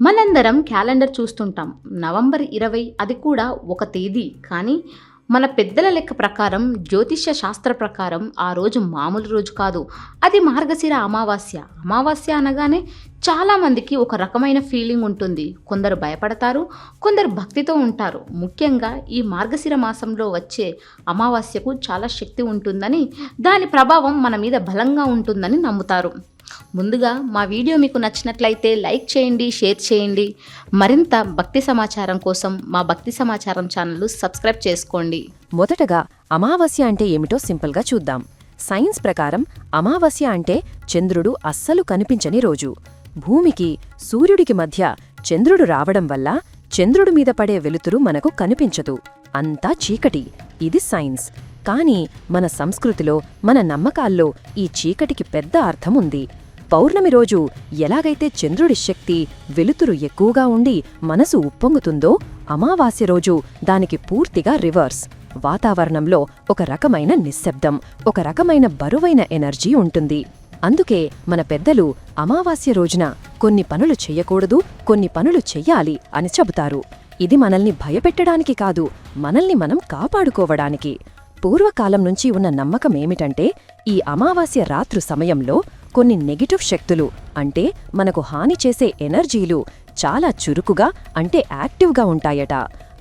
మనందరం క్యాలెండర్ చూస్తుంటాం. నవంబర్ ఇరవై అది కూడా ఒక తేదీ. కానీ మన పెద్దల లెక్క ప్రకారం జ్యోతిష్య శాస్త్ర ప్రకారం ఆ రోజు మామూలు రోజు కాదు. అది మార్గశిర అమావాస్య. అమావాస్య అనగానే చాలామందికి ఒక రకమైన ఫీలింగ్ ఉంటుంది. కొందరు భయపడతారు కొందరు భక్తితో ఉంటారు. ముఖ్యంగా ఈ మార్గశిర మాసంలో వచ్చే అమావాస్యకు చాలా శక్తి ఉంటుందని దాని ప్రభావం మన మీద బలంగా ఉంటుందని నమ్ముతారు. ముందుగా మా వీడియో మీకు నచ్చినట్లయితే లైక్ చేయండి షేర్ చేయండి. మరింత భక్తి సమాచారం కోసం మా భక్తి సమాచారం ఛానల్ సబ్స్క్రైబ్ చేసుకోండి. మొదటగా అమావాస్య అంటే ఏమిటో సింపుల్గా చూద్దాం. సైన్స్ ప్రకారం అమావాస్య అంటే చంద్రుడు అస్సలు కనిపించని రోజు. భూమికి సూర్యుడికి మధ్య చంద్రుడు రావడం వల్ల చంద్రుడి మీద పడే వెలుతురు మనకు కనిపించదు. అంతా చీకటి. ఇది సైన్స్. కానీ మన సంస్కృతిలో మన నమ్మకాల్లో ఈ చీకటికి పెద్ద అర్థముంది. ఉంది పౌర్ణమి రోజు ఎలాగైతే చంద్రుడి శక్తి వెలుతురు ఎక్కువగా ఉండి మనసు ఉప్పొంగుతుందో అమావాస్య రోజు దానికి పూర్తిగా రివర్స్. వాతావరణంలో ఒక రకమైన నిశ్శబ్దం ఒక రకమైన బరువైన ఎనర్జీ ఉంటుంది. అందుకే మన పెద్దలు అమావాస్య రోజున కొన్ని పనులు చెయ్యకూడదు కొన్ని పనులు చెయ్యాలి అని చెబుతారు. ఇది మనల్ని భయపెట్టడానికి కాదు మనల్ని మనం కాపాడుకోవడానికి. పూర్వకాలం నుంచి ఉన్న నమ్మకం ఏమిటంటే ఈ అమావాస్య రాత్రు సమయంలో కొన్ని నెగిటివ్ శక్తులు అంటే మనకు హాని చేసే ఎనర్జీలు చాలా చురుకుగా అంటే యాక్టివ్గా ఉంటాయట.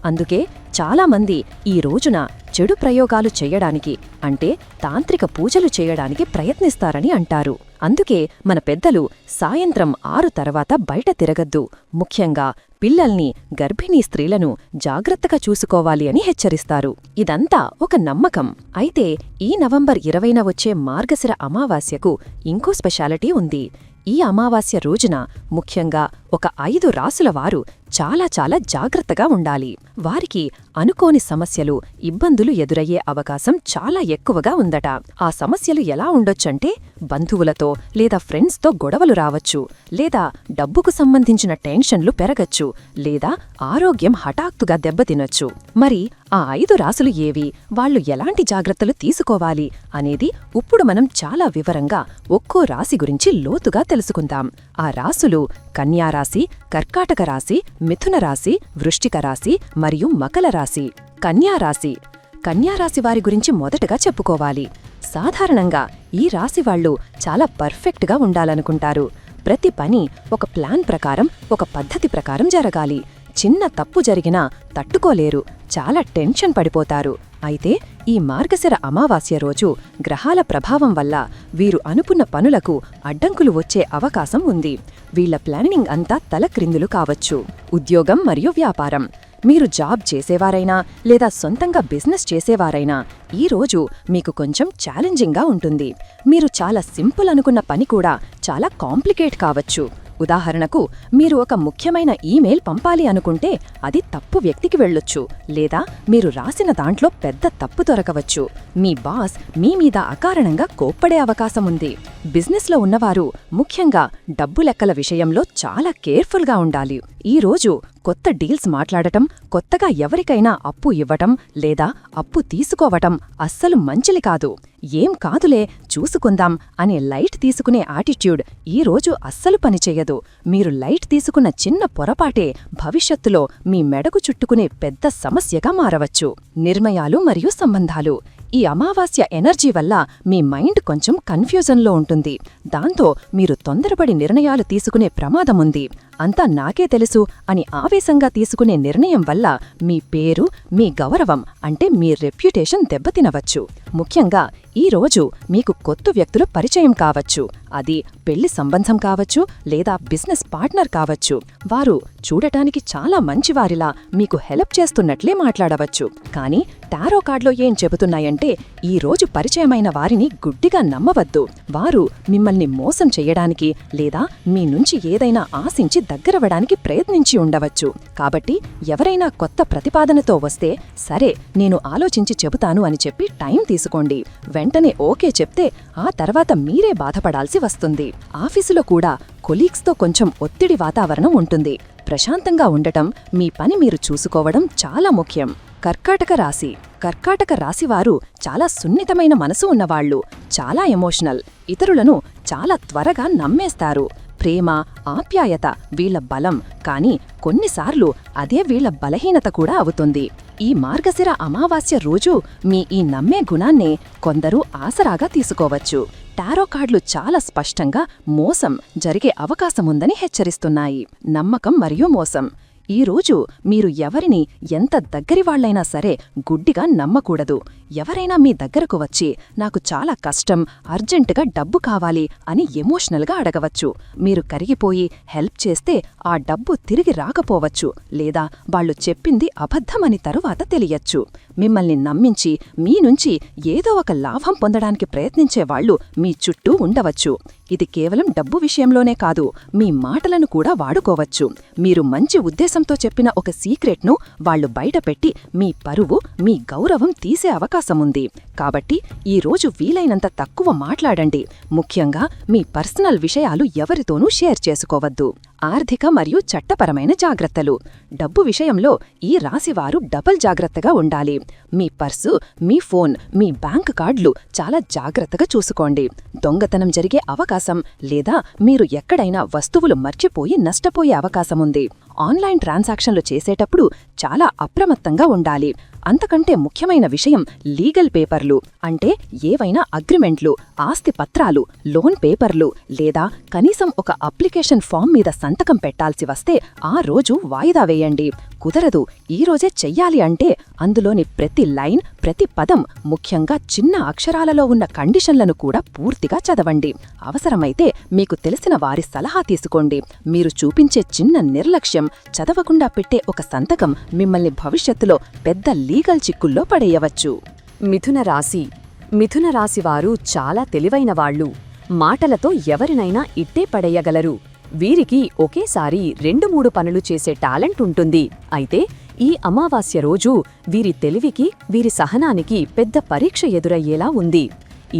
అందుకే చాలామంది ఈ రోజున చెడు ప్రయోగాలు చేయడానికి అంటే తాంత్రిక పూజలు చేయడానికి ప్రయత్నిస్తారని అంటారు. అందుకే మన పెద్దలు సాయంత్రం ఆరు తర్వాత బయట తిరగద్దు. ముఖ్యంగా పిల్లల్ని గర్భిణీ స్త్రీలను జాగ్రత్తగా చూసుకోవాలి అని హెచ్చరిస్తారు. ఇదంతా ఒక నమ్మకం. అయితే ఈ నవంబర్ ఇరవైన వచ్చే మార్గశిర అమావాస్యకు ఇంకో స్పెషాలిటీ ఉంది. ఈ అమావాస్య రోజున ముఖ్యంగా ఒక ఐదు రాసుల వారు చాలా చాలా జాగ్రత్తగా ఉండాలి. వారికి అనుకోని సమస్యలు ఇబ్బందులు ఎదురయ్యే అవకాశం చాలా ఎక్కువగా ఉందట. ఆ సమస్యలు ఎలా ఉండొచ్చంటే బంధువులతో లేదా ఫ్రెండ్స్తో గొడవలు రావచ్చు లేదా డబ్బుకు సంబంధించిన టెన్షన్లు పెరగచ్చు లేదా ఆరోగ్యం హఠాత్తుగా దెబ్బతినొచ్చు. మరి ఆ ఐదు రాసులు ఏవి? వాళ్ళు ఎలాంటి జాగ్రత్తలు తీసుకోవాలి? అనేది ఇప్పుడు మనం చాలా వివరంగా ఒక్కో రాశి గురించి లోతుగా తెలుసుకుందాం. ఆ రాసులు కన్యారాశి కర్కాటక రాశి మిథున రాశి వృష్టిక రాశి మరియు మకల రాశి. కన్యారాశి. కన్యారాశి వారి గురించి మొదటగా చెప్పుకోవాలి. సాధారణంగా ఈ రాశి వాళ్ళు చాలా పర్ఫెక్ట్గా ఉండాలనుకుంటారు. ప్రతి పని ఒక ప్లాన్ ప్రకారం ఒక పద్ధతి ప్రకారం జరగాలి. చిన్న తప్పు జరిగినా తట్టుకోలేరు. చాలా టెన్షన్ పడిపోతారు. అయితే ఈ మార్గశిర అమావాస్య రోజు గ్రహాల ప్రభావం వల్ల వీరు అనుకున్న పనులకు అడ్డంకులు వచ్చే అవకాశం ఉంది. వీళ్ళ ప్లానింగ్ అంతా తలక్రిందులు కావచ్చు. ఉద్యోగం మరియు వ్యాపారం. మీరు జాబ్ చేసేవారైనా లేదా సొంతంగా బిజినెస్ చేసేవారైనా ఈ రోజు మీకు కొంచెం ఛాలెంజింగ్గా ఉంటుంది. మీరు చాలా సింపుల్ అనుకున్న పని కూడా చాలా కాంప్లికేట్ కావచ్చు. ఉదాహరణకు మీరు ఒక ముఖ్యమైన ఈమెయిల్ పంపాలి అనుకుంటే అది తప్పు వ్యక్తికి వెళ్ళొచ్చు లేదా మీరు రాసిన దాంట్లో పెద్ద తప్పు దొరకవచ్చు. మీ బాస్ మీ మీద అకారణంగా కోప్పడే అవకాశం ఉంది. బిజినెస్లో ఉన్నవారు ముఖ్యంగా డబ్బు లెక్కల విషయంలో చాలా కేర్ఫుల్గా ఉండాలి. ఈ రోజు కొత్త డీల్స్ మాట్లాడటం కొత్తగా ఎవరికైనా అప్పు ఇవ్వటం లేదా అప్పు తీసుకోవటం అస్సలు మంచిలి కాదు. ఏం కాదులే చూసుకుందాం అనే లైట్ తీసుకునే ఆటిట్యూడ్ ఈ రోజు అస్సలు పనిచేయదు మీరు లైట్ తీసుకున్న చిన్న పొరపాటే భవిష్యత్తులో మీ మెడకు చుట్టుకునే పెద్ద సమస్యగా మారవచ్చు. నిర్మయాలు మరియు సంబంధాలు. ఈ అమావాస్య ఎనర్జీ వల్ల మీ మైండ్ కొంచెం కన్ఫ్యూజన్లో ఉంటుంది. దాంతో మీరు తొందరపడి నిర్ణయాలు తీసుకునే ప్రమాదముంది. అంతా నాకే తెలుసు అని ఆవేశంగా తీసుకునే నిర్ణయం వల్ల మీ పేరు మీ గౌరవం అంటే మీ రెప్యుటేషన్ దెబ్బతినవచ్చు. ముఖ్యంగా ఈ రోజు మీకు కొత్త వ్యక్తులు పరిచయం కావచ్చు. అది పెళ్ళి సంబంధం కావచ్చు లేదా బిజినెస్ పార్ట్నర్ కావచ్చు. వారు చూడటానికి చాలా మంచివారిలా మీకు హెల్ప్ చేస్తున్నట్లే మాట్లాడవచ్చు. కానీ టారో కార్డులో ఏం చెబుతున్నాయంటే ఈ రోజు పరిచయమైన వారిని గుడ్డిగా నమ్మవద్దు. వారు మిమ్మల్ని మోసం చేయడానికి లేదా మీ నుంచి ఏదైనా ఆశించి దగ్గరవడానికి ప్రయత్నించి ఉండవచ్చు. కాబట్టి ఎవరైనా కొత్త ప్రతిపాదనతో వస్తే సరే నేను ఆలోచించి చెబుతాను అని చెప్పి టైం తీసుకోండి. వెంటనే ఓకే చెప్తే ఆ తర్వాత మీరే బాధపడాల్సి వస్తుంది. ఆఫీసులో కూడా కొలీగ్స్తో కొంచెం ఒత్తిడి వాతావరణం ఉంటుంది. ప్రశాంతంగా ఉండటం మీ పని మీరు చూసుకోవడం చాలా ముఖ్యం. కర్కాటక రాశి. కర్కాటక రాశివారు చాలా సున్నితమైన మనసు ఉన్నవాళ్ళు చాలా ఎమోషనల్. ఇతరులను చాలా త్వరగా నమ్మేస్తారు. ప్రేమ ఆప్యాయత వీళ్ళ బలం. కానీ కొన్నిసార్లు అదే వీళ్ళ బలహీనత కూడా అవుతుంది. ఈ మార్గశిర అమావాస్య రోజు మీ ఈ నమ్మే గుణాన్నే కొందరు ఆసరాగా తీసుకోవచ్చు. టారో కార్డులు చాలా స్పష్టంగా మోసం జరిగే అవకాశముందని హెచ్చరిస్తున్నాయి. నమ్మకం మరియు మోసం. ఈ రోజు మీరు ఎవరిని ఎంత దగ్గరివాళ్ళైనా సరే గుడ్డిగా నమ్మకూడదు. ఎవరైనా మీ దగ్గరకు వచ్చి నాకు చాలా కష్టం అర్జెంటుగా డబ్బు కావాలి అని ఎమోషనల్గా అడగవచ్చు. మీరు కరిగిపోయి హెల్ప్ చేస్తే ఆ డబ్బు తిరిగి రాకపోవచ్చు లేదా వాళ్ళు చెప్పింది అబద్ధమని తరువాత తెలియచ్చు. మిమ్మల్ని నమ్మించి మీ నుంచి ఏదో ఒక లాభం పొందడానికి ప్రయత్నించే వాళ్ళు మీ చుట్టూ ఉండవచ్చు. ఇది కేవలం డబ్బు విషయంలోనే కాదు మీ మాటలను కూడా వాడుకోవచ్చు. మీరు మంచి ఉద్దేశంతో చెప్పిన ఒక సీక్రెట్ను వాళ్ళు బయటపెట్టి మీ పరువు మీ గౌరవం తీసే అవకాశముంది. కాబట్టి ఈ రోజు వీలైనంత తక్కువ మాట్లాడండి. ముఖ్యంగా మీ పర్సనల్ విషయాలు ఎవరితోనూ షేర్ చేసుకోవద్దు. ఆర్థిక మరియు చట్టపరమైన జాగ్రత్తలు. డబ్బు విషయంలో ఈ రాశివారు డబల్ జాగ్రత్తగా ఉండాలి. మీ పర్సు మీ ఫోన్ మీ బ్యాంక్ కార్డులు చాలా జాగ్రత్తగా చూసుకోండి. దొంగతనం జరిగే అవకాశం లేదా మీరు ఎక్కడైనా వస్తువులు మర్చిపోయి నష్టపోయే అవకాశముంది ఆన్లైన్ ట్రాన్సాక్షన్లు చేసేటప్పుడు చాలా అప్రమత్తంగా ఉండాలి. అంతకంటే ముఖ్యమైన విషయం లీగల్ పేపర్లు అంటే ఏవైనా అగ్రిమెంట్లు ఆస్తి పత్రాలు లోన్ పేపర్లు లేదా కనీసం ఒక అప్లికేషన్ ఫామ్ మీద సంతకం పెట్టాల్సి వస్తే ఆ రోజు వాయిదా వేయండి. కుదరదు. ఈరోజే చెయ్యాలి అంటే అందులోని ప్రతి లైన్ ప్రతి పదం ముఖ్యంగా చిన్న అక్షరాలలో ఉన్న కండిషన్లను కూడా పూర్తిగా చదవండి. అవసరమైతే మీకు తెలిసిన వారి సలహా తీసుకోండి. మీరు చూపించే చిన్న నిర్లక్ష్యం చదవకుండా పెట్టే ఒక సంతకం మిమ్మల్ని భవిష్యత్తులో పెద్ద లీగల్ చిక్కుల్లో పడేయవచ్చు. మిథున రాశి. మిథున రాశివారు చాలా తెలివైన వాళ్ళు. మాటలతో ఎవరినైనా ఇట్టే పడేయగలరు. వీరికి ఒకేసారి రెండు మూడు పనులు చేసే టాలెంట్ ఉంటుంది. అయితే ఈ అమావాస్య రోజు వీరి తెలివికి వీరి సహనానికి పెద్ద పరీక్ష ఎదురయ్యేలా ఉంది.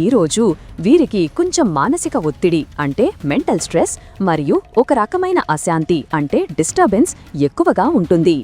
ఈరోజు వీరికి కొంచెం మానసిక ఒత్తిడి అంటే మెంటల్ స్ట్రెస్ మరియు ఒక రకమైన అశాంతి అంటే డిస్టర్బెన్స్ ఎక్కువగా ఉంటుంది.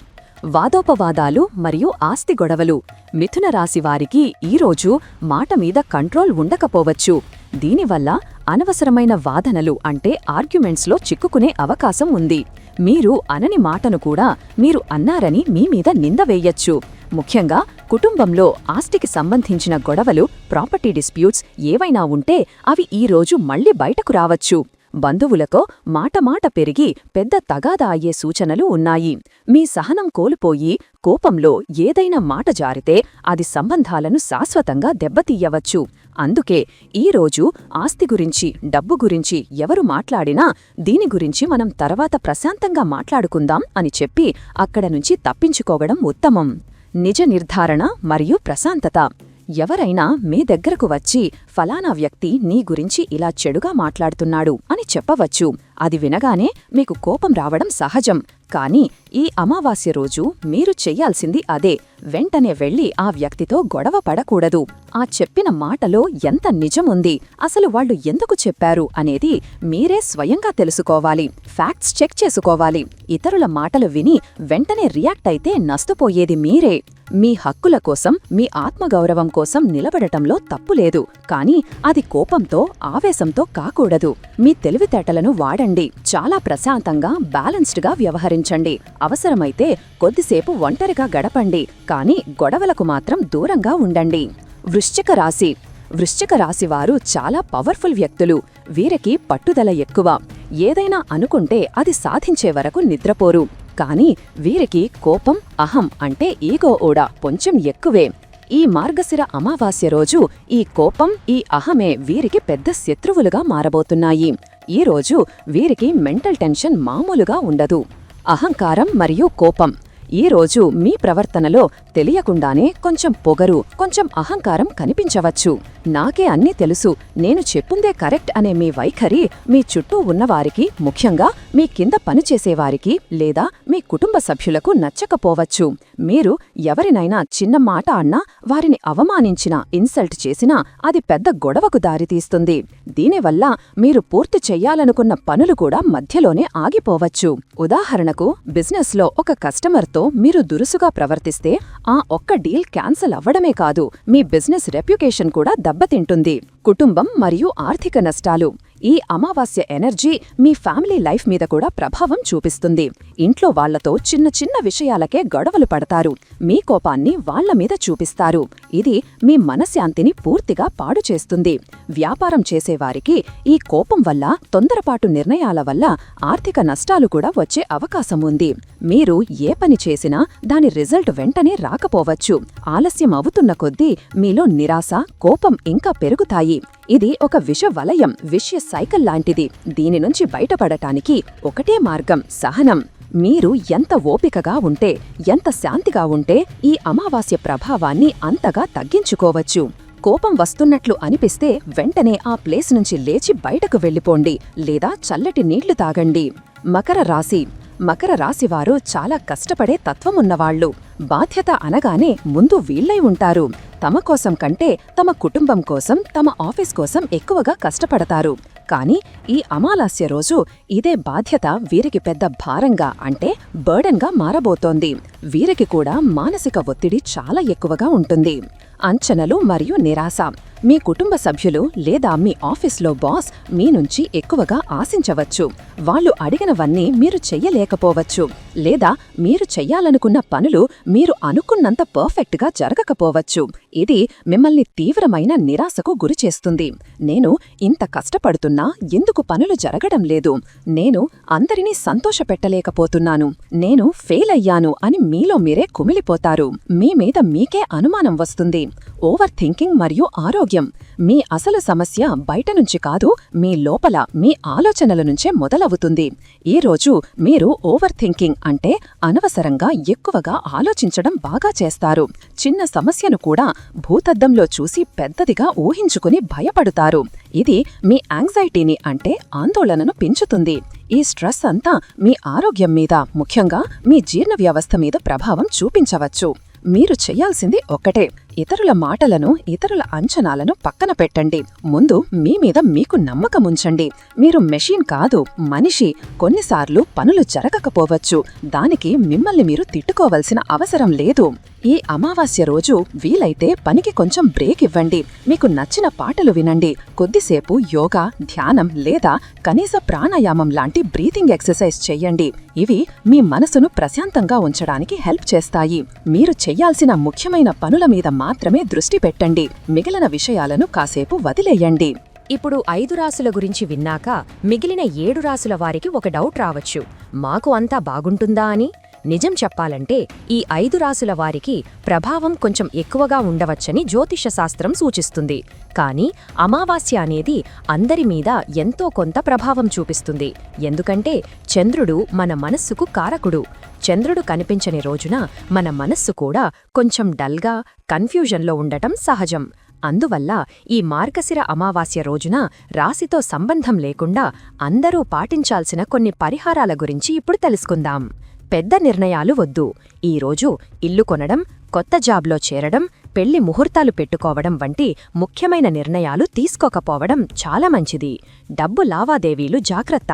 వాదోపవాదాలు మరియు ఆస్తి గొడవలు మిథున రాశి వారికి ఈరోజు మాట మీద కంట్రోల్ ఉండకపోవచ్చు. దీనివల్ల అనవసరమైన వాదనలు అంటే ఆర్గ్యుమెంట్స్లో చిక్కుకునే అవకాశం ఉంది. మీరు అనని మాటను కూడా మీరు అన్నారని మీ మీద నింద వేయచ్చు. ముఖ్యంగా కుటుంబంలో ఆస్తికి సంబంధించిన గొడవలు ప్రాపర్టీ డిస్ప్యూట్స్ ఏవైనా ఉంటే అవి ఈ రోజు మళ్ళీ బయటకు రావచ్చు. బంధువులతో మాటమాట పెరిగి పెద్ద తగాదా అయ్యే సూచనలు ఉన్నాయి. మీ సహనం కోల్పోయి కోపంలో ఏదైనా మాట జారితే అది సంబంధాలను శాశ్వతంగా దెబ్బతీయవచ్చు. అందుకే ఈరోజు ఆస్తి గురించి డబ్బు గురించి ఎవరు మాట్లాడినా దీని గురించి మనం తర్వాత ప్రశాంతంగా మాట్లాడుకుందాం అని చెప్పి అక్కడ నుంచి తప్పించుకోవడం ఉత్తమం. నిజ నిర్ధారణ మరియు ప్రశాంతత. ఎవరైనా మీ దగ్గరకు వచ్చి ఫలానా వ్యక్తి నీ గురించి ఇలా చెడుగా మాట్లాడుతున్నాడు అని చెప్పవచ్చు. అది వినగానే మీకు కోపం రావడం సహజం. కానీ ఈ అమావాస్య రోజు మీరు చెయ్యాల్సింది అదే. వెంటనే వెళ్ళి ఆ వ్యక్తితో గొడవ పడకూడదు. ఆ చెప్పిన మాటలో ఎంత నిజముంది? అసలు వాళ్ళు ఎందుకు చెప్పారు అనేది మీరే స్వయంగా తెలుసుకోవాలి. ఫ్యాక్ట్స్ చెక్ చేసుకోవాలి. ఇతరుల మాటలు విని వెంటనే రియాక్ట్ అయితే నష్టపోయేది మీరే. మీ హక్కుల కోసం మీ ఆత్మగౌరవం కోసం నిలబడటంలో తప్పులేదు. కానీ అది కోపంతో ఆవేశంతో కాకూడదు. మీ తెలివితేటలను వాడండి. చాలా ప్రశాంతంగా బ్యాలెన్స్డ్గా వ్యవహరించండి. అవసరమైతే కొద్దిసేపు ఒంటరిగా గడపండి. కానీ గొడవలకు మాత్రం దూరంగా ఉండండి. వృశ్చిక రాశి. వృశ్చిక రాశివారు చాలా పవర్ఫుల్ వ్యక్తులు. వీరికి పట్టుదల ఎక్కువ. ఏదైనా అనుకుంటే అది సాధించే వరకు నిద్రపోరు. కానీ వీరికి కోపం అహం అంటే ఈగో ఓడా కొంచెం ఎక్కువే. ఈ మార్గశిర అమావాస్య రోజు ఈ కోపం ఈ అహమే వీరికి పెద్ద శత్రువులుగా మారబోతున్నాయి. ఈ రోజు వీరికి మెంటల్ టెన్షన్ మామూలుగా ఉండదు. అహంకారం మరియు కోపం. ఈ రోజు మీ ప్రవర్తనలో తెలియకుండానే కొంచెం పొగరు కొంచెం అహంకారం కనిపించవచ్చు. నాకే అన్నీ తెలుసు. నేను చెప్పుందే కరెక్ట్ అనే మీ వైఖరి మీ చుట్టూ ఉన్నవారికి ముఖ్యంగా మీ కింద పనిచేసేవారికి లేదా మీ కుటుంబ సభ్యులకు నచ్చకపోవచ్చు. మీరు ఎవరినైనా చిన్న మాట అన్నా వారిని అవమానించినా ఇన్సల్ట్ చేసినా అది పెద్ద గొడవకు దారితీస్తుంది. దీనివల్ల మీరు పూర్తి చెయ్యాలనుకున్న పనులు కూడా మధ్యలోనే ఆగిపోవచ్చు. ఉదాహరణకు బిజినెస్లో ఒక కస్టమర్తో మీరు దురుసుగా ప్రవర్తిస్తే ఆ ఒక్క డీల్ క్యాన్సిల్ అవ్వడమే కాదు మీ బిజినెస్ రెప్యుకేషన్ కూడా దెబ్బతింటుంది. కుటుంబం మరియు ఆర్థిక నష్టాలు. ఈ అమావాస్య ఎనర్జీ మీ ఫ్యామిలీ లైఫ్ మీద కూడా ప్రభావం చూపిస్తుంది. ఇంట్లో వాళ్ళతో చిన్న చిన్న విషయాలకే గొడవలు పడతారు. మీ కోపాన్ని వాళ్ళ మీద చూపిస్తారు. ఇది మీ మనశ్శాంతిని పూర్తిగా పాడు చేస్తుంది. వ్యాపారం చేసేవారికి ఈ కోపం వల్ల తొందరపాటు నిర్ణయాల వల్ల ఆర్థిక నష్టాలు కూడా వచ్చే అవకాశం ఉంది. మీరు ఏ పని చేసినా దాని రిజల్ట్ వెంటనే రాకపోవచ్చు. ఆలస్యం అవుతున్న కొద్దీ మీలో నిరాశ కోపం ఇంకా పెరుగుతాయి. ఇది ఒక విష వలయం విషయ సైకిల్ లాంటిది. దీని నుంచి బయటపడటానికి ఒకటే మార్గం సహనం. మీరు ఎంత ఓపికగా ఉంటే ఎంత శాంతిగా ఉంటే ఈ అమావాస్య ప్రభావాన్ని అంతగా తగ్గించుకోవచ్చు. కోపం వస్తున్నట్లు అనిపిస్తే వెంటనే ఆ ప్లేస్ నుంచి లేచి బయటకు వెళ్ళిపోండి లేదా చల్లటి నీళ్ళు తాగండి. మకర రాశి. మకర రాశివారు చాలా కష్టపడే తత్వమున్నవాళ్ళు బాధ్యత అనగానే ముందు వీళ్ళై ఉంటారు. తమ కోసం కంటే తమ కుటుంబం కోసం తమ ఆఫీస్ కోసం ఎక్కువగా కష్టపడతారు. కానీ ఈ అమాలాస్య రోజు ఇదే బాధ్యత వీరికి పెద్ద భారంగా అంటే బర్డన్గా మారబోతోంది. వీరికి కూడా మానసిక ఒత్తిడి చాలా ఎక్కువగా ఉంటుంది. అంచనలు మరియు నిరాశ. మీ కుటుంబ సభ్యులు లేదా మీ ఆఫీస్లో బాస్ మీ నుంచి ఎక్కువగా ఆశించవచ్చు. వాళ్ళు అడిగినవన్నీ మీరు చెయ్యలేకపోవచ్చు. లేదా మీరు చెయ్యాలనుకున్న పనులు మీరు అనుకున్నంత పర్ఫెక్ట్గా జరగకపోవచ్చు. ఇది మిమ్మల్ని తీవ్రమైన నిరాశకు గురిచేస్తుంది నేను ఇంత కష్టపడుతున్నా ఎందుకు పనులు జరగడం లేదు? నేను అందరినీ సంతోషపెట్టలేకపోతున్నాను నేను ఫెయిల్ అయ్యాను అని మీలో మీరే కుమిలిపోతారు. మీ మీద మీకే అనుమానం వస్తుంది. ఓవర్ థింకింగ్ మరియు ఆరోగ్యం మీ అసలు సమస్య బయట నుంచి కాదు మీ లోపల మీ ఆలోచనల నుంచే మొదలవుతుంది. ఈ రోజు మీరు ఓవర్ థింకింగ్ అంటే అనవసరంగా ఎక్కువగా ఆలోచించడం బాగా చేస్తారు. చిన్న సమస్యను కూడా భూతద్దంలో చూసి పెద్దదిగా ఊహించుకుని భయపడుతారు. ఇది మీ యాంగ్జైటీని అంటే ఆందోళనను పెంచుతుంది. ఈ స్ట్రెస్ అంతా మీ ఆరోగ్యం మీద ముఖ్యంగా మీ జీర్ణ వ్యవస్థ మీద ప్రభావం చూపించవచ్చు. మీరు చేయాల్సింది ఒక్కటే. ఇతరుల మాటలను ఇతరుల అంచనాలను పక్కన పెట్టండి. ముందు మీ మీద మీకు నమ్మకముంచండి మీరు మెషిన్ కాదు మనిషి. కొన్నిసార్లు పనులు జరగకపోవచ్చు. దానికి మిమ్మల్ని మీరు తిట్టుకోవలసిన అవసరం లేదు. ఈ అమావాస్య రోజు వీలైతే పనికి కొంచెం బ్రేక్ ఇవ్వండి. మీకు నచ్చిన పాటలు వినండి. కొద్దిసేపు యోగా ధ్యానం లేదా కనీస ప్రాణాయామం లాంటి బ్రీతింగ్ ఎక్సర్సైజ్ చెయ్యండి ఇవి మీ మనసును ప్రశాంతంగా ఉంచడానికి హెల్ప్ చేస్తాయి. మీరు చెయ్యాల్సిన ముఖ్యమైన పనుల మీద మాత్రమే దృష్టి పెట్టండి. మిగిలిన విషయాలను కాసేపు వదిలేయండి. ఇప్పుడు ఐదు రాసుల గురించి విన్నాక మిగిలిన ఏడు రాసుల వారికి ఒక డౌట్ రావచ్చు. మాకు అంతా బాగుంటుందా అని? నిజం చెప్పాలంటే ఈ ఐదు రాసుల వారికి ప్రభావం కొంచెం ఎక్కువగా ఉండవచ్చని జ్యోతిష శాస్త్రం సూచిస్తుంది. కానీ అమావాస్య అనేది అందరి మీద ఎంతో కొంత ప్రభావం చూపిస్తుంది. ఎందుకంటే చంద్రుడు మన మనస్సుకు కారకుడు. చంద్రుడు కనిపించని రోజున మన మనస్సు కూడా కొంచెం డల్గా కన్ఫ్యూజన్లో ఉండటం సహజం. అందువల్ల ఈ మార్గశిర అమావాస్య రోజున రాశితో సంబంధం లేకుండా అందరూ పాటించాల్సిన కొన్ని పరిహారాల గురించి ఇప్పుడు తెలుసుకుందాం. పెద్ద నిర్ణయాలు వద్దు. ఈరోజు ఇల్లు కొనడం కొత్త జాబ్లో చేరడం పెళ్ళి ముహూర్తాలు పెట్టుకోవడం వంటి ముఖ్యమైన నిర్ణయాలు తీసుకోకపోవడం చాలా మంచిది. డబ్బు లావాదేవీలు జాగ్రత్త.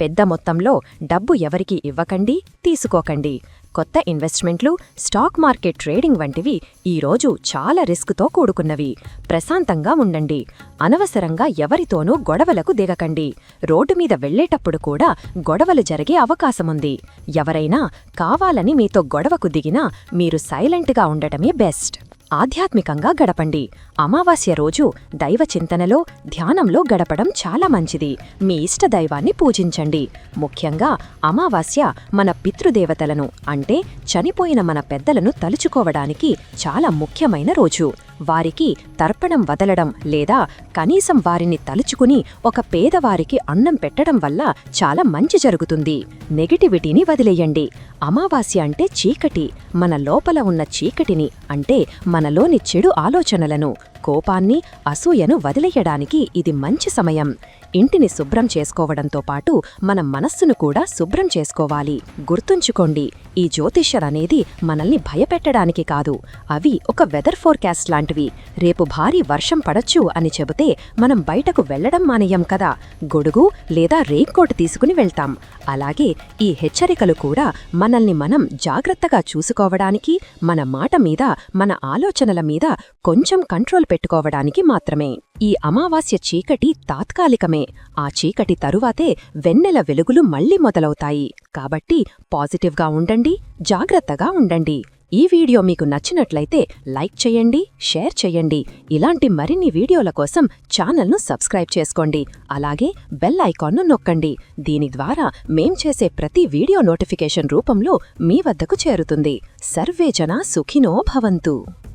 పెద్ద మొత్తంలో డబ్బు ఎవరికి ఇవ్వకండి తీసుకోకండి. కొత్త ఇన్వెస్ట్మెంట్లు స్టాక్ మార్కెట్ ట్రేడింగ్ వంటివి ఈరోజు చాలా రిస్క్తో కూడుకున్నవి. ప్రశాంతంగా ఉండండి. అనవసరంగా ఎవరితోనూ గొడవలకు దిగకండి. రోడ్డు మీద వెళ్ళేటప్పుడు కూడా గొడవలు జరిగే అవకాశముంది. ఎవరైనా కావాలని మీతో గొడవకు దిగినా మీరు సైలెంట్గా ఉండటమే బెస్ట్. ఆధ్యాత్మికంగా గడపండి. అమావాస్య రోజు దైవ చింతనలో ధ్యానంలో గడపడం చాలా మంచిది. మీ ఇష్ట దైవాన్ని పూజించండి. ముఖ్యంగా అమావాస్య మన పితృదేవతలను అంటే చనిపోయిన మన పెద్దలను తలుచుకోవడానికి చాలా ముఖ్యమైన రోజు. వారికి తర్పణం వదలడం లేదా కనీసం వారిని తలుచుకుని ఒక పేదవారికి అన్నం పెట్టడం వల్ల చాలా మంచి జరుగుతుంది. నెగటివిటీని వదిలేయండి. అమావాస్య అంటే చీకటి. మన లోపల ఉన్న చీకటిని అంటే మనలోని చెడు ఆలోచనలను కోపాన్ని అసూయను వదిలేయడానికి ఇది మంచి సమయం. ఇంటిని శుభ్రం చేసుకోవడంతో పాటు మన మనస్సును కూడా శుభ్రం చేసుకోవాలి. గుర్తుంచుకోండి ఈ జ్యోతిష్యరనేది మనల్ని భయపెట్టడానికి కాదు. అవి ఒక వెదర్ ఫోర్కాస్ట్ లాంటివి. రేపు భారీ వర్షం పడచ్చు అని చెబితే మనం బయటకు వెళ్ళడం మానేయం కదా. గొడుగు లేదా రెయిన్కోట్ తీసుకుని వెళ్తాం. అలాగే ఈ హెచ్చరికలు కూడా మనల్ని మనం జాగ్రత్తగా చూసుకోవడానికి మన మాట మీద మన ఆలోచనల మీద కొంచెం కంట్రోల్ పెట్టుకోవడానికి మాత్రమే. ఈ అమావాస్య చీకటి తాత్కాలికమే. ఆ చీకటి తరువాతే వెన్నెల వెలుగులు మళ్ళీ మొదలవుతాయి. కాబట్టి పాజిటివ్గా ఉండండి జాగ్రత్తగా ఉండండి. ఈ వీడియో మీకు నచ్చినట్లయితే లైక్ చేయండి షేర్ చేయండి. ఇలాంటి మరిన్ని వీడియోల కోసం ఛానల్ను సబ్స్క్రైబ్ చేసుకోండి. అలాగే బెల్ ఐకాన్ను నొక్కండి. దీని ద్వారా మేం చేసే ప్రతి వీడియో నోటిఫికేషన్ రూపంలో మీ వద్దకు చేరుతుంది. సర్వేజన సుఖినో భవంతు.